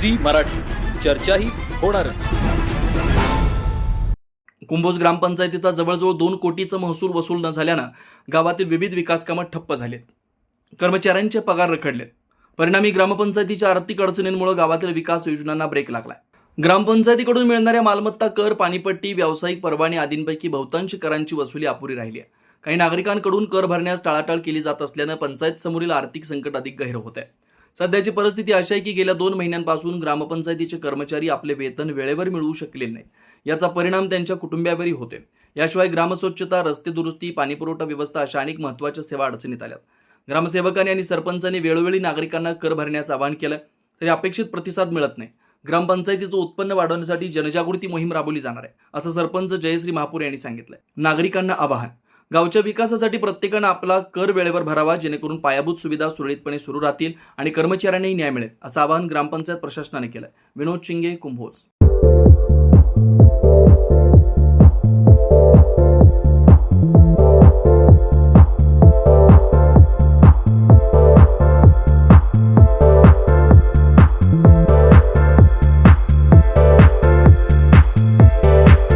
Zee Marathi. चर्चाही होणारच. कुंभोज ग्रामपंचायतीचा जवळजवळ दोन कोटीचं महसूल वसूल न झाल्यानं गावातील विविध विकास कामं ठप्प झालेत. कर्मचाऱ्यांचे पगार रखडलेत परिणामी ग्रामपंचायतीच्या आर्थिक अडचणींमुळे गावातील विकास योजनांना ब्रेक लागलाय. ग्रामपंचायतीकडून मिळणाऱ्या मालमत्ता कर पाणीपट्टी व्यावसायिक परवाने आदींपैकी बहुतांश करांची वसुली अपुरी राहिली आहे काही नागरिकांकडून कर भरण्यास टाळाटाळ केली जात असल्यानं पंचायत समोरील आर्थिक संकट अधिक गहिर होत आहे सध्याची परिस्थिती अशी आहे की गेल्या दोन महिन्यांपासून ग्रामपंचायतीचे कर्मचारी आपले वेतन वेळेवर मिळवू शकले नाहीत. याचा परिणाम त्यांच्या कुटुंबियावरही होते याशिवाय ग्रामस्वच्छता रस्ते दुरुस्ती पाणीपुरवठा व्यवस्था अशा अनेक महत्त्वाच्या सेवा अडचणीत आल्या ग्रामसेवकांनी आणि सरपंचांनी वेळोवेळी नागरिकांना कर भरण्याचं आवाहन केलं तरी अपेक्षित प्रतिसाद मिळत नाही. ग्रामपंचायतीचं उत्पन्न वाढवण्यासाठी जनजागृती मोहीम राबवली जाणार आहे असं सरपंच जयश्री महापूर यांनी सांगितलंय. नागरिकांना आवाहन गावच्या विकासासाठी प्रत्येकानं आपला कर वेळेवर भरावा जेणेकरून पायाभूत सुविधा सुरळीतपणे सुरू राहतील आणि कर्मचाऱ्यांनाही न्याय मिळेल असं आवाहन ग्रामपंचायत प्रशासनाने केलंय. विनोद चिंगे कुंभोज.